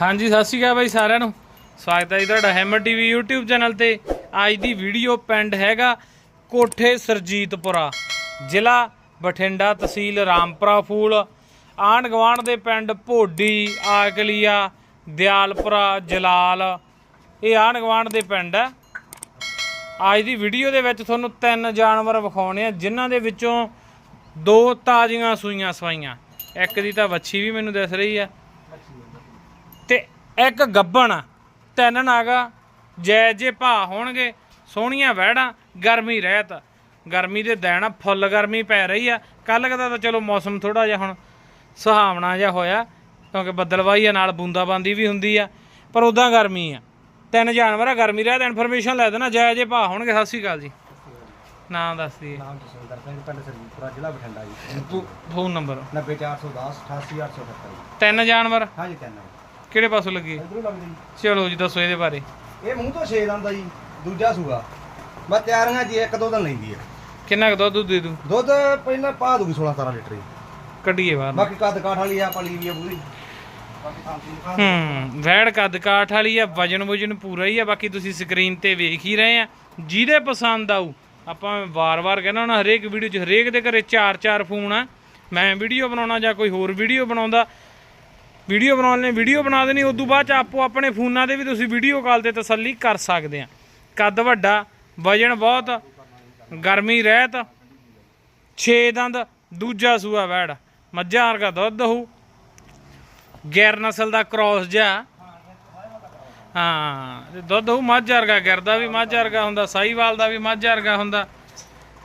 ਹਾਂਜੀ, ਸਤਿ ਸ਼੍ਰੀ ਅਕਾਲ ਬਾਈ ਸਾਰਿਆਂ ਨੂੰ। ਸਵਾਗਤ ਹੈ ਜੀ ਤੁਹਾਡਾ ਹੈਮਰ ਟੀਵੀ YouTube ਚੈਨਲ ਤੇ। ਅੱਜ ਦੀ ਵੀਡੀਓ ਪਿੰਡ ਹੈਗਾ ਕੋਠੇ ਸਰਜੀਤਪੁਰਾ, ਜ਼ਿਲ੍ਹਾ ਬਠਿੰਡਾ ਤਹਿਸੀਲ ਰਾਮਪੁਰਾ ਫੂਲ। ਆਂਢ ਗੁਆਂਢ ਦੇ ਪਿੰਡ ਭੋਡੀ, ਆਕਲੀਆ, ਦਿਆਲਪੁਰਾ, ਜਲਾਲ। ਇਹ ਆਂਢ ਗੁਆਂਢ ਦੇ ਪਿੰਡ ਹੈ। ਅੱਜ ਦੀ ਵੀਡੀਓ ਦੇ ਵਿੱਚ ਤੁਹਾਨੂੰ ਤਿੰਨ ਜਾਨਵਰ ਵਿਖਾਉਣੇ ਆ, ਜਿਨ੍ਹਾਂ ਦੇ ਵਿੱਚੋਂ ਦੋ ਤਾਜ਼ੀਆਂ ਸੂਈਆਂ ਸਵਾਈਆਂ। ਇੱਕ ਦੀ ਤਾਂ ਵੱਛੀ ਵੀ ਮੈਨੂੰ ਦਿਸ ਰਹੀ ਆ ਇੱਕ ਗੱਬਣ। ਤਿੰਨ ਨਾਗਾ ਜੈ ਜੇ ਭਾ ਹੋਣਗੇ ਸੋਹਣੀਆਂ ਵਹਿੜਾਂ ਗਰਮੀ ਰਹਿਤ। ਗਰਮੀ ਦੇ ਦਿਨ ਫੁੱਲ ਗਰਮੀ ਪੈ ਰਹੀ ਆ। ਕੱਲ ਕਦਾ ਤਾਂ ਚਲੋ ਮੌਸਮ ਥੋੜਾ ਜਿਹਾ ਹੁਣ ਸੁਹਾਵਣਾ ਜਿਹਾ ਹੋਇਆ ਕਿਉਂਕਿ ਬੱਦਲਵਾਈ ਆ ਨਾਲ ਬੂੰਦਾਬਾਂਦੀ ਵੀ ਹੁੰਦੀ ਆ ਪਰ ਉਦਾਂ ਗਰਮੀ ਆ। ਤਿੰਨ ਜਾਨਵਰ ਆ ਗਰਮੀ ਰਹਿਤ ਇਨਫੋਰਮੇਸ਼ਨ ਲੈ ਦੇਣਾ ਜੈ ਜੇ ਭਾ ਹੋਣਗੇ ਸਤਿ ਸ਼੍ਰੀ ਅਕਾਲ ਜੀ। ਨਾਮ ਦੱਸ ਦਈਏ। ਨਾਮ ਜਸਵਿੰਦਰ ਸਿੰਘ ਪਿੰਡ ਸਰਜੀਤਪੁਰਾ ਜ਼ਿਲ੍ਹਾ ਬਠਿੰਡਾ ਜੀ। Phone number. 90410 88878 ਜੀ ਤਿੰਨ ਜਾਨਵਰ? ਹਾਂਜੀ ਤਿੰਨ। ਕਿਹੜੇ ਪਾਸੋਂ ਲੱਗੇ? ਇਧਰੋਂ ਲੱਗਦੇ। ਜੀ ਚਲੋ ਜੀ ਦੱਸੋ ਇਹਦੇ ਬਾਰੇ। ਇਹ ਮੂੰਹ ਤੋਂ ਛੇ ਦੰਦ ਆ ਜੀ ਦੂਜਾ ਸੂਆ। ਮੈਂ ਤਿਆਰੀਆਂ ਜੀ ਇੱਕ ਦੋ ਦਿਨ ਲੈਂਦੀ ਹੈ ਕਿੰਨਾ ਕੁ ਦੁੱਧ ਦੇ ਦੂ? ਦੁੱਧ ਪਹਿਲਾਂ ਪਾ ਦੂਗੀ 16 17 ਲੀਟਰ ਜੀ। ਕੱਢੀਏ ਬਾਹਰ। ਬਾਕੀ ਕੱਦ ਕਾਠ ਵਾਲੀ ਆ ਪਲੀ ਵੀ ਆ ਪੂਰੀ। ਬਾਕੀ ਹੂੰ ਵੈੜ ਕੱਦ ਕਾਠ ਵਾਲੀ ਆ ਵਜਨ ਵਜਨ ਪੂਰਾ ਹੀ ਆ। ਬਾਕੀ ਤੁਸੀਂ ਸਕਰੀਨ ਤੇ ਵੇਖ ਹੀ ਰਹੇ ਆ। ਜਿਹਦੇ ਪਸੰਦ ਆਊ ਆਪਾਂ ਵਾਰ-ਵਾਰ ਕਹਿੰਦਾ ਹੁਣ ਹਰੇਕ ਵੀਡੀਓ 'ਚ ਹਰੇਕ ਦੇ ਘਰੇ 4-4 ਫੋਨ ਆ। ਮੈਂ ਵੀਡੀਓ ਬਣਾਉਣਾ ਜਾਂ ਕੋਈ ਹੋਰ ਵੀਡੀਓ ਬਣਾਉਂਦਾ ਵੀਡੀਓ ਬਣਾਉਣ ਲਈ ਵੀਡੀਓ ਬਣਾ ਦੇਣੀ, ਉਦੋਂ ਬਾਅਦ ਚ ਆਪੋ ਆਪਣੇ ਫੋਨਾਂ ਤੇ ਵੀ ਤੁਸੀਂ ਵੀਡੀਓ ਕਾਲ ਤੇ ਤਸੱਲੀ ਕਰ ਸਕਦੇ ਆ। ਕੱਦ ਵੱਡਾ, ਵਜਨ ਬਹੁਤ, ਗਰਮੀ ਰਹਿਤ 6 ਦੰਦ, ਦੂਜਾ ਸੂਆ ਵੈੜ। ਮੱਝਾਂ ਵਰਗਾ ਦੁੱਧ ਹੋਊ। ਗੈਰ ਨਸਲ ਦਾ ਕ੍ਰਾਸ ਜਿਹਾ। ਹਾਂ ਦੁੱਧ ਹੋਊ, ਮੱਝ ਵਰਗਾ ਗਿਰਦਾ ਵੀ ਮੱਝ ਵਰਗਾ ਹੁੰਦਾ ਸਾਈਵਾਲ ਦਾ ਵੀ ਮੱਝ ਵਰਗਾ ਹੁੰਦਾ।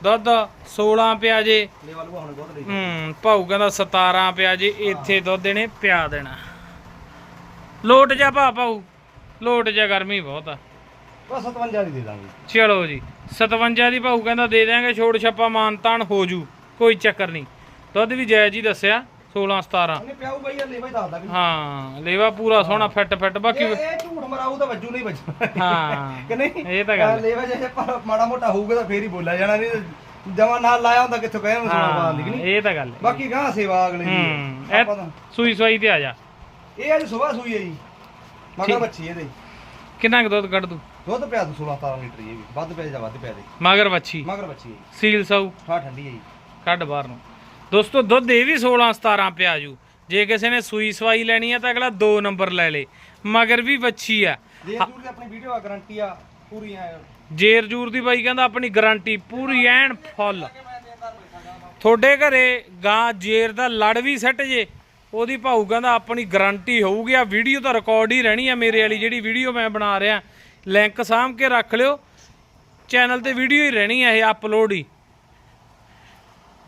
ਦੁੱਧ 16 ਪਿਆ ਜੇ। ਲੈਵਲ ਉਹ ਹੁਣ ਬਹੁਤ ਲਈ ਹੂੰ ਭਾਊ ਕਹਿੰਦਾ 17 ਪਿਆ ਜੇ ਇੱਥੇ ਦੁੱਧ ਇਹਨੇ ਪਿਆ ਦੇਣਾ। ਲੋਟ ਜਾ ਭਾ ਭਾਊ ਲੋਟ ਜਾ ਗਰਮੀ ਬਹੁਤ ਆ। ਬਸ 57 ਦੀ ਦੇ ਦਾਂਗੇ। ਚਲੋ ਜੀ 57 ਦੀ ਭਾਊ ਕਹਿੰਦਾ ਦੇ ਦਿਆਂਗੇ ਛੋੜ ਛੱਪਾ ਮਾਨਤਾਨ ਹੋ ਜੂ ਕੋਈ ਚੱਕਰ ਨਹੀਂ। ਦੁੱਧ ਵੀ ਜਾਇਜ਼ ਹੀ ਦੱਸਿਆ। 16 17 ਉਹਨੇ ਪਿਆਉ ਬਈ ਇਹ ਲੈਵਾ ਹੀ ਦੱਸਦਾ ਵੀ। ਹਾਂ ਲੇਵਾ ਪੂਰਾ ਸੋਹਣਾ ਫਿੱਟ ਫਿੱਟ। ਬਾਕੀ ਇਹ ਇਹ ਝੂਠ ਮਰਾਊ ਤਾਂ ਵੱਜੂ ਨਹੀਂ ਵੱਜਣਾ ਹਾਂ ਕਿ ਨਹੀਂ? ਇਹ ਤਾਂ ਗੱਲ ਹੈ। ਲੈਵਾ ਜੇ ਪਰ ਮਾੜਾ ਮੋਟਾ ਹੋਊਗਾ ਤਾਂ ਫੇਰ ਹੀ ਬੋਲਿਆ ਜਾਣਾ ਨਹੀਂ ਜਮਾ ਨਾਲ ਲਾਇਆ ਹੁੰਦਾ ਕਿੱਥੋਂ ਕਹਿਣ ਨੂੰ ਸੁਣਾ ਬਾਂਦੀ ਕਿ ਹਾਂ ਨਹੀਂ ਇਹ ਤਾਂ ਗੱਲ ਹੈ। ਬਾਕੀ ਗਾਂ ਸੇਵਾ ਅਗਲੇ ਦੀ ਹੂੰ। ਹੈ। ਇਹ ਆਪਾਂ ਤਾਂ ਸੂਈ ਸਵਾਈ ਤੇ ਆ ਜਾ। ਇਹ ਅੱਜ ਸਵੇਰ ਸੂਈ ਹੈ ਜੀ। ਮਗਰ ਬੱਚੀ ਇਹਦੇ। ਕਿੰਨਾ ਕੁ ਦੁੱਧ ਕੱਢ ਦੂ? ਦੁੱਧ ਪਿਆ ਦੂ 16 17 ਲੀਟਰ ਇਹ ਵੀ ਵੱਧ ਪਿਆ ਜਾਂ ਵੱਧ ਪਿਆ ਦੇ ਮਗਰ ਬੱਚੀ ਹੈ ਸੀਲ ਸੌ ਠਾ ਠੰਡੀ ਹੈ ਜੀ। ਕੱਢ ਬਾਹਰ ਨੂੰ। ਦੋਸਤੋ ਦੁੱਧ ਇਹ ਵੀ 16 17 ਪਿਆ ਜੂ। ਜੇ ਕਿਸੇ ਨੇ ਸੂਈ ਸਵਾਈ ਲੈਣੀ ਆ ਤਾਂ ਅਗਲਾ 2 ਨੰਬਰ ਲੈ ਲੇ। ਮਗਰ ਵੀ ਵੱਛੀ ਆ। ਜੇ ਜੂਰ ਦੀ ਆਪਣੀ ਵੀਡੀਓ ਆ ਗਾਰੰਟੀ ਆ ਪੂਰੀ ਆ ਜੇਰ ਜੂਰ ਦੀ ਬਾਈ ਕਹਿੰਦਾ ਆਪਣੀ ਗਾਰੰਟੀ ਪੂਰੀ ਐਨ ਫੁੱਲ। ਤੁਹਾਡੇ ਘਰੇ ਗਾਂ ਜੇਰ ਦਾ ਲੜ ਵੀ ਸੱਟ ਜੇ ਉਹਦੀ ਭਾਊ ਕਹਿੰਦਾ ਆਪਣੀ ਗਾਰੰਟੀ ਹੋਊਗੀ। ਆ ਵੀਡੀਓ ਤਾਂ ਰਿਕਾਰਡ ਹੀ ਰਹਿਣੀ ਆ ਮੇਰੇ ਵਾਲੀ ਜਿਹੜੀ ਵੀਡੀਓ ਮੈਂ ਬਣਾ ਰਿਹਾ। ਲਿੰਕ ਸਾਂਭ ਕੇ ਰੱਖ ਲਿਓ। ਚੈਨਲ ਤੇ ਵੀਡੀਓ ਹੀ ਰਹਿਣੀ ਆ ਇਹ ਅਪਲੋਡ ਹੀ।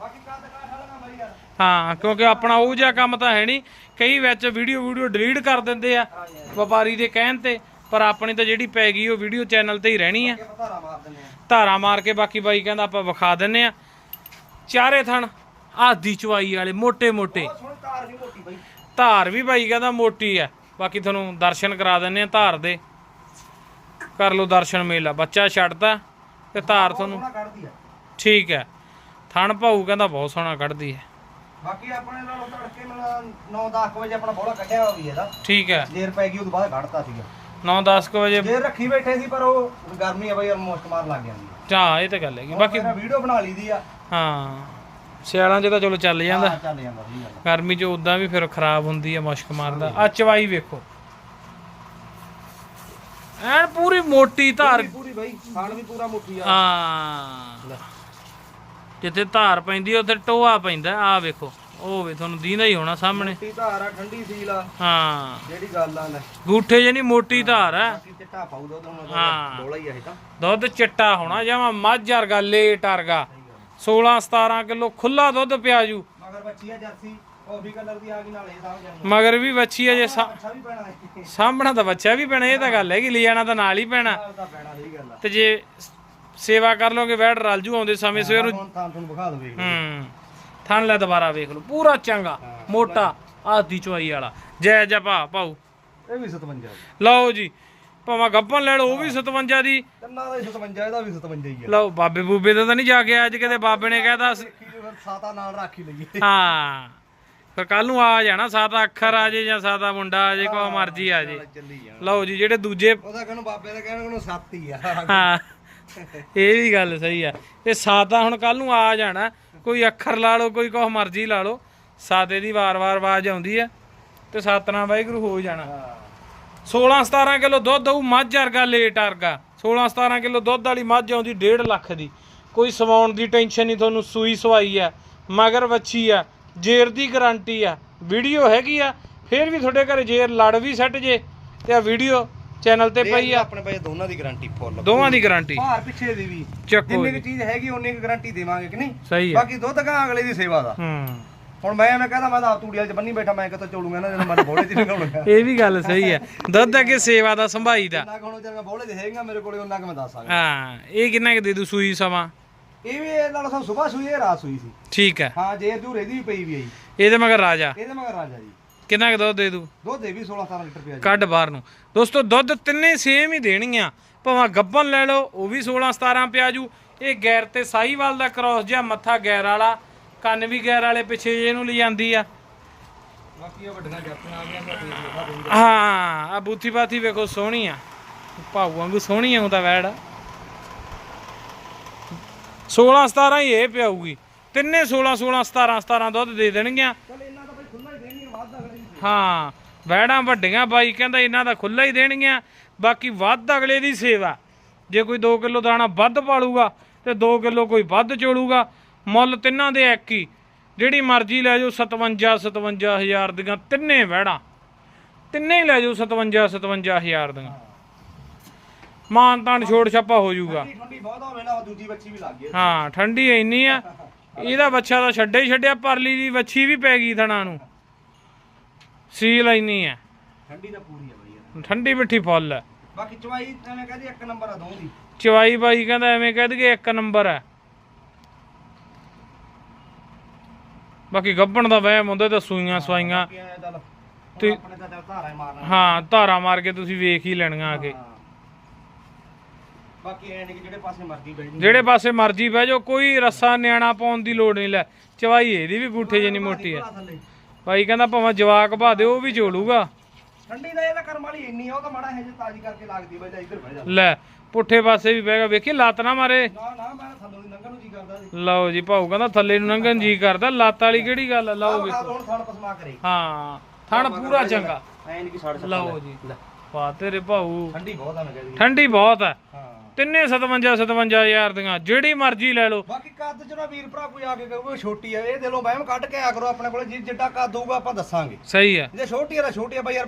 ਬਾਕੀ ਕੱਦ ਕਾਠ ਵਾਲਾ ਬਾਈ ਯਾਰ ਹਾਂ ਕਿਉਂਕਿ ਆਪਣਾ ਉਹ ਜਿਹਾ ਕੰਮ ਤਾਂ ਹੈ ਨਹੀਂ। ਕਈ ਵਿੱਚ ਵੀਡੀਓ ਵੀਡੀਓ ਡਿਲੀਟ ਕਰ ਦਿੰਦੇ ਆ ਵਪਾਰੀ ਦੇ ਕਹਿਣ ਤੇ ਪਰ ਆਪਣੀ ਤਾਂ ਜਿਹੜੀ ਪੈ ਗਈ ਉਹ ਵੀਡੀਓ ਚੈਨਲ ਤੇ ਹੀ ਰਹਿਣੀ ਆ। ਧਾਰਾ ਮਾਰ ਕੇ ਬਾਕੀ ਬਾਈ ਕਹਿੰਦਾ ਆਪਾਂ ਵਿਖਾ ਦਿੰਨੇ ਆ। ਚਾਰੇ ਥਣ ਆਦੀ ਚਵਾਈ ਵਾਲੇ ਮੋٹے ਮੋٹے ਧਾਰ ਵੀ ਬਾਈ। ਕਹਿੰਦਾ ਮੋਟੀ ਆ। ਬਾਕੀ ਤੁਹਾਨੂੰ ਦਰਸ਼ਨ ਕਰਾ ਦਿੰਨੇ ਆ ਧਾਰ ਦੇ। ਕਰ ਲਓ ਦਰਸ਼ਨ ਮੇਲਾ ਬੱਚਾ ਛੱਡਦਾ ਤੇ ਧਾਰ ਤੁਹਾਨੂੰ ਠੀਕ ਹੈ। ਥਣ ਭਾਊ ਕਹਿੰਦਾ ਬਹੁਤ ਸੋਹਣਾ ਕੱਢਦੀ ਹੈ। ਬਾਕੀ ਆਪਣੇ ਨਾਲ ਉਹ ਤੜਕੇ ਮੈਨੂੰ 9-10 ਵਜੇ ਆਪਣਾ ਬੋਲਾ ਕੱਢਿਆ ਹੋਇਆ ਵੀ ਇਹਦਾ। ਠੀਕ ਹੈ। ਦੇਰ ਪੈ ਗਈ ਉਦੋਂ ਬਾਅਦ ਕੱਢਤਾ ਸੀਗਾ। 9-10 ਵਜੇ ਜੇ ਰੱਖੀ ਬੈਠੇ ਸੀ ਪਰ ਉਹ ਗਰਮੀ ਆ ਬਾਈ ਆਲਮੋਸਟ ਮਾਰ ਲੱਗ ਜਾਂਦੀ ਹਾਂ ਇਹ ਤਾਂ ਗੱਲ ਹੈਗੀ। ਬਾਕੀ ਵੀਡੀਓ ਬਣਾ ਲਈਦੀ ਆ। ਹਾਂ। ਸਿਆਲਾਂ 'ਚ ਤਾਂ ਚਲੋ ਚੱਲ ਜਾਂਦਾ। ਹਾਂ, ਚੱਲ ਜਾਂਦਾ ਸਹੀ ਗੱਲ ਆ। ਗਰਮੀ 'ਚ ਉਦਾਂ ਵੀ ਫਿਰ ਖਰਾਬ ਹੁੰਦੀ ਹੈ ਮੁਸ਼ਕ ਮਾਰਦਾ। ਆ ਚਵਾਈ ਵੇਖੋ। ਐਨ ਪੂਰੀ ਮੋਟੀ ਧਾਰ ਪੂਰੀ- ਪੂਰੀ ਬਾਈ ਖਾਣ ਵੀ ਪੂਰਾ ਮੁੱਠੀ ਆ। ਹਾਂ। ਜਿੱਥੇ ਧਾਰ ਪੈਂਦੀ ਉੱਥੇ ਟੋਆ ਪੈਂਦਾ ਆ ਵੇਖੋ। ਉਹ ਵੇ ਤੁਹਾਨੂੰ ਦੀਂਦਾ ਹੀ ਹੋਣਾ ਸਾਹਮਣੇ। ਮੁੱਠੀ ਧਾਰ ਆ ਠੰਡੀ ਸੀਲ ਆ। ਹਾਂ। ਜਿਹੜੀ ਗੱਲ ਆ ਲੈ ਗੂਠੇ ਜਿਹੀ ਮੋਟੀ ਧਾਰ ਹੈ ਬਾਕੀ ਚਿੱਟਾ ਪਾਉ ਦੋ ਤੁਹਾਨੂੰ ਹਾਂ। ਬੋਲਾ ਹੀ ਆ ਇਹ ਤਾਂ। ਦੁੱਧ ਚਿੱਟਾ ਹੋਣਾ ਜਿਵੇਂ ਮੱਝ ਵਰਗਾ ਲੇਟ ਵਰਗਾ। 16 17 ਕਿਲੋ ਖੁੱਲਾ ਦੁੱਧ ਪਿਆ ਜੂ ਮਗਰ ਬੱਚੀ ਆ ਜਰਸੀ ਕਾਫੀ ਕਲਰ ਦੀ ਆ ਗਈ ਨਾਲ ਇਹ ਸਮਝ ਜਾਣੀ ਮਗਰ ਵੀ ਵੱਛੀ ਆ ਜੇ ਸਾ- ਅੱਛਾ ਵੀ ਪੈਣਾ ਸਾਂਭਣਾ ਤਾਂ ਬੱਚਾ ਵੀ ਪੈਣਾ ਇਹ ਤਾਂ ਗੱਲ ਹੈ ਕਿ ਲੈ ਜਾਣਾ ਤਾਂ ਨਾਲ ਹੀ ਪੈਣਾ। ਤਾਂ ਪੈਣਾ ਸਹੀ ਗੱਲ ਆ। ਤੇ ਜੇ ਸੇਵਾ ਕਰ ਲੋਗੇ ਵੈੜ ਰਲ ਜੂ ਆਉਂਦੇ ਸਮੇਂ ਸਵੇਰ ਨੂੰ ਹੁਣ ਤਾਂ ਤੁਹਾਨੂੰ ਵਿਖਾ ਦਵਾਂਗੇ ਹੂੰ ਥਣ ਲੈ ਦੁਬਾਰਾ ਵੇਖ ਲਓ ਪੂਰਾ ਚੰਗਾ ਮੋਟਾ ਆਦੀ ਚੁਆਈ ਵਾਲਾ। ਜੈ ਜੈ ਭਾ ਭਾਊ। ਇਹ ਵੀ 57 ਲਓ ਜੀ ਭਾਵੇਂ ਗੱਪਨ ਲੈ ਲਓ ਉਹ ਵੀ 57 ਦੀ। ਤੰਨਾ ਦਾ 57 ਇਹਦਾ ਵੀ 57 ਹੀ ਆ। ਲਓ ਬਾਬੇ ਬੂਬੇ ਦਾ ਤਾਂ ਨਹੀਂ ਜਾ ਕੇ ਅੱਜ ਕਿਤੇ ਬਾਬੇ ਨੇ ਫਿਰ ਸਾਤਾ ਨਾਲ ਰੱਖ ਹੀ ਲਈਏ। ਹਾਂ ਫਿਰ ਕੱਲ ਨੂੰ ਆ ਜਾਣਾ ਸਾਦਾ ਅੱਖਰ ਆ ਜੇ ਜਾਂ ਸਾਦਾ ਮੁੰਡਾ ਆ ਜੇ ਕੋ ਮਰਜ਼ੀ ਆ ਜੇ। ਲਓ ਜੀ ਜਿਹੜੇ ਦੂਜੇ ਉਹਦਾ ਕਹਿੰਦਾ ਬਾਬੇ ਦਾ ਕਹਿੰਦਾ ਉਹਨੂੰ ਸੱਤ ਹੀ ਆ। ਹਾਂ। ਇਹ ਵੀ ਗੱਲ ਸਹੀ ਆ। ਇਹ ਸਾਦਾ ਹੁਣ ਕੱਲ ਨੂੰ ਆ ਜਾਣਾ। ਕੋਈ ਅੱਖਰ ਲਾ ਲਓ, ਕੋਈ ਕੁਛ ਮਰਜ਼ੀ ਲਾ ਲਓ। ਸਾਦੇ ਦੀ ਵਾਰ-ਵਾਰ ਆਵਾਜ਼ ਆਉਂਦੀ ਆ ਤੇ ਸਤਨਾਮ ਵਾਹਿਗੁਰੂ ਹੋ ਜਾਣਾ। 16 17 ਕਿਲੋ ਦੁੱਧ ਉਹ ਮੱਝ ਵਰਗਾ ਲੇਟ ਵਰਗਾ। 16 17 ਕਿਲੋ ਦੁੱਧ ਵਾਲੀ ਮੱਝ ਆਉਂਦੀ 1.5 ਲੱਖ ਦੀ। ਕੋਈ ਸਵਾਉਣ ਦੀ ਟੈਨਸ਼ਨ ਨਹੀਂ, ਤੁਹਾਨੂੰ ਸੂਈ ਸਵਾਈ ਆ। ਮਗਰ ਵੱਛੀ ਆ, ਜੇਰ ਦੀ ਗਾਰੰਟੀ ਆ। ਵੀਡੀਓ ਹੈਗੀ ਆ, ਫਿਰ ਵੀ ਤੁਹਾਡੇ ਘਰੇ ਜੇਰ ਲੜ ਵੀ ਸੱਟ ਜੇ ਤੇ ਆ ਵੀਡੀਓ ਚੈਨਲ ਤੇ ਪਈ ਆ। ਆਪਣੇ ਭਾਈ ਦੋਨਾਂ ਦੀ ਗਾਰੰਟੀ ਫੁੱਲ ਦੋਵਾਂ ਦੀ ਗਾਰੰਟੀ ਭਾਰ ਪਿੱਛੇ ਦੀ ਵੀ। ਚੱਕੋ ਜਿੰਨੀ ਚੀਜ਼ ਹੈਗੀ ਉਨੀ ਕੁ ਗਾਰੰਟੀ ਦੇਵਾਂਗੇ ਕਿ ਨਹੀਂ? ਬਾਕੀ ਦੁੱਧ ਕਾ ਅਗਲੇ ਦੀ ਸੇਵਾ ਦਾ। ਹੂੰ। ਹੁਣ ਮੈਂ ਐਵੇਂ ਕਹਦਾ ਮੈਂ ਤਾਂ ਆਪ ਤੂੜੀ ਵਾਲੇ ਚ ਬੰਨੀ ਬੈਠਾ ਮੈਂ ਕਿੱਥੋਂ ਚੋਲੂਗਾ ਨਾ ਜਦੋਂ ਮੈਂ ਬੋਲੇ ਚ ਲਗਾਉਣਾ ਇਹ ਵੀ ਗੱਲ ਸਹੀ ਆ। ਦੁੱਧ ਅੱਗੇ ਸੇਵਾ ਦਾ ਸੰਭਾਈ ਦਾ। ਜਿੰਨਾ ਕੁ ਹੁਣ ਜੇ ਮੈਂ ਬੋਲੇ ਚ ਹੈਗਾ ਮੇਰੇ ਕੋਲੇ ਉਹਨਾਂ ਕੁ ਮੈਂ ਦੱਸ ਸਕਦਾ ਹਾਂ ਇਹ ਕਿੰਨਾ ਕੁ ਦੇ ਦੂ ਸੂਈ ਸਮਾਂ? ਇਹ ਵੀ ਇਹ ਨਾਲ ਸਭ ਸਵੇਰ ਸੂਈ ਇਹ ਰਾਤ ਸੂਈ ਸੀ। ਠੀਕ ਹੈ ਹਾਂ ਜੇ ਜੂਰੇ ਦੀ ਵੀ ਪਈ ਵੀ ਆਈ। ਇਹਦੇ ਮਗਰ ਰਾਜਾ। ਇਹਦੇ ਮਗਰ ਰਾਜਾ ਜੀ। ਕਿੰਨਾ ਕੁ ਦੁੱਧ ਦੇ ਦੂ? ਦੁੱਧ ਦੇ ਵੀ 16 17 ਲੀਟਰ ਪਿਆ ਜੀ। ਕੱਢ ਬਾਹਰ ਨੂੰ। ਦੋਸਤੋ ਦੁੱਧ ਤਿੰਨੇ ਸੇਮ ਹੀ ਦੇਣਗੀਆਂ ਭਾਵੇਂ ਗੱਬਨ ਲੈ ਲਓ ਉਹ ਵੀ 16 17 ਪਿਆਜੂ ਇਹ ਗੈਰ ਤੇ ਸਾਈਵਾਲ ਦਾ ਕ੍ਰਾਸ ਜਿਹਾ ਮੱਥਾ ਗੈਰ ਵਾਲਾ ਕੰਨ ਵੀ ਗੈਰ ਵਾਲੇ ਪਿੱਛੇ ਜੇ ਨੂੰ ਲਿਜਾਂਦੀ ਆ। ਬਾਕੀ ਇਹ ਵੱਡੀਆਂ ਜਾਪੀਆਂ ਆ ਗਈਆਂ ਤਾਂ ਦੇਖ ਲਿਖਾ ਹਾਂ ਆ ਬੂਥੀ ਬਾਥੀ ਵੇਖੋ ਸੋਹਣੀ ਆ। ਭਾਊ ਵਾਂਗੂ ਸੋਹਣੀ ਆ ਉਹ ਤਾਂ ਵੈੜ। 16 17 ਹੀ ਇਹ ਪਿਆਊਗੀ। ਤਿੰਨੇ 16 16 17 17 ਦੁੱਧ ਦੇ ਦੇਣਗੀਆਂ। ਚਲ ਇਹਨਾਂ ਦਾ ਭਾਈ ਖੁੱਲਾ ਹੀ ਦੇਣਗੇ ਵਾਧ ਅਗਲੇ ਦੀ ਹਾਂ ਵੈੜਾਂ ਵੱਡੀਆਂ ਬਾਈ ਕਹਿੰਦਾ ਇਹਨਾਂ ਦਾ ਖੁੱਲਾ ਹੀ ਦੇਣਗੀਆਂ। ਬਾਕੀ ਵੱਧ ਅਗਲੇ ਦੀ ਸੇਵਾ। ਜੇ ਕੋਈ 2 ਕਿਲੋ ਦਾਣਾ ਵੱਧ ਪਾਲੂਗਾ ਤੇ 2 ਕਿਲੋ ਕੋਈ ਵੱਧ ਚੋਲੂਗਾ। ਮੁੱਲ ਤਿੰਨਾਂ ਦੇ ਇੱਕ ਹੀ। ਜਿਹੜੀ ਮਰਜ਼ੀ ਲੈ ਜਾਓ 57 57000 ਦੀਆਂ ਤਿੰਨੇ ਵੈੜਾਂ ਤਿੰਨੇ ਹੀ ਲੈ ਜਾਓ 57 57000 ਦੀਆਂ। ਮਾਨ ਤਾਨ ਛੋੜ ਛਾਪਾ ਹੋ ਜਾਊਗਾ। ਠੰਡੀ ਠੰਡੀ ਬਹੁਤ ਹੋਵੇ ਨਾ ਉਹ ਦੂਜੀ ਬੱਚੀ ਵੀ ਲੱਗ ਗਈ। ਹਾਂ ਠੰਡੀ ਇੰਨੀ ਆ। ਇਹਦਾ ਬੱਚਾ ਤਾਂ ਛੱਡੇ ਹੀ ਛੱਡਿਆ ਪਰਲੀ ਦੀ ਵੱਛੀ ਵੀ ਪੈ ਗਈ ਥਣਾ ਨੂੰ। ਸੀਲ ਇੰਨੀ ਆ। ਠੰਡੀ ਤਾਂ ਪੂਰੀ ਆ ਬਈ ਠੰਡੀ ਮਿੱਠੀ ਫੁੱਲ ਹੈ ਬਾਕੀ ਚਵਾਈ ਐਵੇਂ ਕਹਦੀ ਇੱਕ ਨੰਬਰ ਆ ਦੋ ਦੀ। ਚਵਾਈ ਬਾਈ ਕਹਿੰਦਾ ਐਵੇਂ ਕਹਿ ਦਈਏ ਇੱਕ ਨੰਬਰ ਹੈ ਬਾਕੀ ਗੱਬਣ ਦਾ ਵਹਿਮ ਹੁੰਦਾ ਤਾਂ ਸੂਈਆਂ ਸਵਾਈਆਂ। ਬਾਕੀ ਐਂ ਚੱਲ ਤੇ- ਹੁਣ ਆਪਣੇ ਤਾਂ ਚੱਲ ਧਾਰਾ ਹੀ ਮਾਰਨਾ। ਹਾਂ ਧਾਰਾ ਮਾਰ ਕੇ ਤੁਸੀਂ ਵੇਖ ਹੀ ਲੈਣੀਆਂ ਆ ਕੇ। ਹਾਂ। ਬਾਕੀ ਐ ਕਿ ਜਿਹੜੇ ਪਾਸੇ ਮਰਜ਼ੀ ਬੈਠ ਜਿਹੜੇ ਪਾਸੇ ਮਰਜ਼ੀ ਬਹਿ ਜਾਓ ਕੋਈ ਰੱਸਾ ਨਿਆਣਾ ਪਾਉਣ ਦੀ ਲੋੜ ਨਹੀਂ ਲੈ। ਚਵਾਈ ਇਹਦੀ ਵੀ ਗੂਠੇ ਜਿੰਨੀ ਮੋਟੀ ਹੈ ਥੱਲੇ। ਬਾਈ ਕਹਿੰਦਾ ਭਾਵੇਂ ਜਵਾਕ ਭਾ ਦੇ ਉਹ ਵੀ ਝੋਲੂਗਾ ਠੰਡੀ ਦਾ ਇਹਦਾ ਕਰਮ ਵਾਲੀ ਇੰਨੀ ਆ ਉਹ ਤਾਂ ਮਾੜਾ ਹੈ ਜੇ ਤਾਜ਼ੀ ਕਰਕੇ ਲੱਗਦੀ ਬਈ ਇੱਧਰ ਬਹਿ ਜਾ। ਲੈ ਪੁੱਠੇ ਪਾਸੇ ਵੀ ਬਹਿਗਾ ਵੇਖੀ ਲੱਤ ਨਾ ਮਾਰੇ। ਨਾ ਨਾ ਮੈਂ ਥੱਲੋਂ ਦੀ ਲੰਘਣ ਨੂੰ ਜੀ ਕਰਦਾ ਸੀ। ਲਓ ਜੀ ਭਾਊ ਕਹਿੰਦਾ ਥੱਲੇ ਨੂੰ ਲੰਘਣ ਜੀ ਕਰਦਾ ਲੱਤ ਵਾਲੀ ਕਿਹੜੀ ਗੱਲ ਆ? ਲਓ ਵੇ ਆਹ ਹੁਣ ਥਣ ਪਸਮਾ ਕਰੇ। ਹਾਂ ਥਣ ਪੂਰਾ ਚੰਗਾ। ਐ ਨਹੀਂ ਕਿ ਛੱਡ ਲਓ ਜੀ। ਪਾ ਤੇਰੇ ਭਾਊ। ਠੰਡੀ ਬਹੁਤ ਆ ਮੈਂ ਕਹਿੰਦੀ ਠੰਡੀ ਬਹੁਤ ਹਾਂ। ਤਿੰਨੇ 57 57000 ਦੀਆਂ ਜਿਹੜੀ ਮਰਜ਼ੀ ਲੈ ਲਓ। ਬਾਕੀ ਕੱਦ ਚ ਨਾ ਵੀਰ ਭਰਾ ਕੋਈ ਆ ਕੇ ਕਹੂਗਾ ਛੋਟੀ ਆ ਇਹ ਦਿਲੋਂ ਵਹਿਮ ਕੱਢ ਕੇ ਆਇਆ ਕਰੋ ਆਪਣੇ ਕੋਲੇ ਜਿ- ਜਿੱਡਾ ਕੱਦ ਹੋਊਗਾ ਆਪਾਂ ਦੱਸਾਂਗੇ। ਸਹੀ ਹੈ ਜੇ ਛੋਟੀ ਆ ਤਾਂ ਛੋਟੀ ਆ ਬਈ ਯਾਰ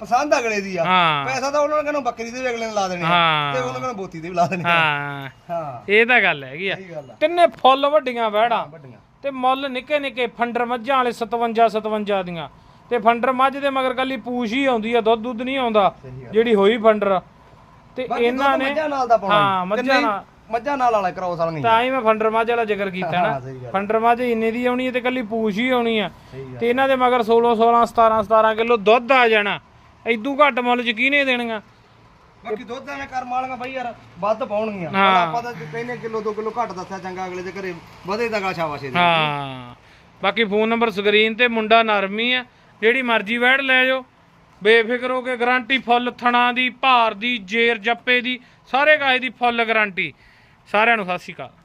ਪਸੰਦ ਅਗਲੇ ਦੀ ਆ। ਹਾਂ। ਪੈਸਾ ਤਾਂ ਉਹਨਾਂ ਨੇ ਕਹਿੰਦਾ ਬੱਕਰੀ ਦੇ ਵੀ ਅਗਲੇ ਨੇ ਲਾ ਦੇਣੇ ਆ ਹਾਂ। ਤੇ ਉਹਨਾਂ ਨੇ ਕਹਿੰਦਾ ਬੋਤੀ ਦੇ ਵੀ ਲਾ ਦੇਣੇ ਆ। ਹਾਂ। ਹਾਂ। ਇਹ ਤਾਂ ਗੱਲ ਹੈਗੀ ਆ। ਸਹੀ ਗੱਲ ਆ। ਤਿੰਨੇ ਫੁੱਲ ਵੱਡੀਆਂ ਵਹਿੜਾਂ। ਵੱਡੀਆਂ। ਤੇ ਮੁੱਲ ਨਿੱਕੇ ਨਿੱਕੇ ਫੰਡਰ ਮੱਝਾਂ ਵਾਲੇ 57 57 ਦੀਆਂ। ਤੇ ਫੰਡਰ ਮੱਝ ਦੇ ਮਗਰ ਕੱਲੀ ਪੂਛ ਹੀ ਆਉਂਦੀ ਆ ਦੁੱਧ ਦੁੱਧ ਨਹੀਂ ਆਉਂਦਾ ਸਹੀ ਗੱਲ। ਜਿਹੜੀ ਹੋਈ ਫੰਡਰ। ਤੇ ਇਹਨਾਂ ਨੇ ਮੱਝਾਂ ਨਾਲ ਦਾ ਪਾਉਣਾ ਹਾਂ, ਮੱਝਾਂ ਨਾਲ। ਮੱਝਾਂ ਨਾਲ ਵਾਲਾ ਕਰਾਉ ਸਾਲੀਆਂ ਤਾਂ ਹੀ ਮੈਂ ਫੰਡਰ ਮੱਝ ਵਾਲਾ ਜ਼ਿਕਰ ਕੀਤਾ ਨਾ। ਫੰਡਰ ਮੱਝ ਇੰਨੇ ਦੀ ਆਉਣੀ ਹੈ ਤੇ ਕੱਲੀ ਪੂਛ ਹੀ ਆਉਣੀ ਆ। ਤੇ ਇਹਨਾਂ ਦੇ ਮਗਰ 16 16 17 17 ਕਿਲੋ ਦੁੱਧ ਆ ਜਾਣਾ। ਐਦੂ ਘੱਟ ਮੁੱਲ ਚ ਕਿਹਨੇ ਦੇਣੀਆਂ ਬਾਕੀ ਦੁੱਧ ਐਵੇਂ ਕਰਮ ਵਾਲੀਆਂ ਬਈ ਯਾਰ ਵੱਧ ਪਾਉਣਗੀਆਂ। ਆਪਾਂ ਤਾਂ ਕਹਿੰਦੇ ਕਿਲੋ 2 ਕਿਲੋ ਘੱਟ ਦੱਸਿਆ ਚੰਗਾ ਅਗਲੇ ਦੇ ਘਰੇ ਵਧੇ ਦਾ ਗਾ ਸ਼ਾਬਾਸ਼ ਹਾਂ। ਬਾਕੀ ਫੋਨ ਨੰਬਰ ਸਕਰੀਨ ਤੇ ਮੁੰਡਾ ਨਰਮੀ ਆ। ਜਿਹੜੀ ਮਰਜ਼ੀ ਵੈੜ ਲੈ ਜਾਓ। ਬੇਫਿਕਰ ਹੋ ਕੇ ਗਾਰੰਟੀ ਫੁੱਲ, ਥਣਾ ਦੀ, ਭਾਰ ਦੀ, ਜੇਰ ਜੱਪੇ ਦੀ, ਸਾਰੇ ਕਾਹੇ ਦੀ ਫੁੱਲ ਗਾਰੰਟੀ? ਸਾਰਿਆਂ ਨੂੰ ਸਤਿ ਸ਼੍ਰੀ ਅਕਾਲ।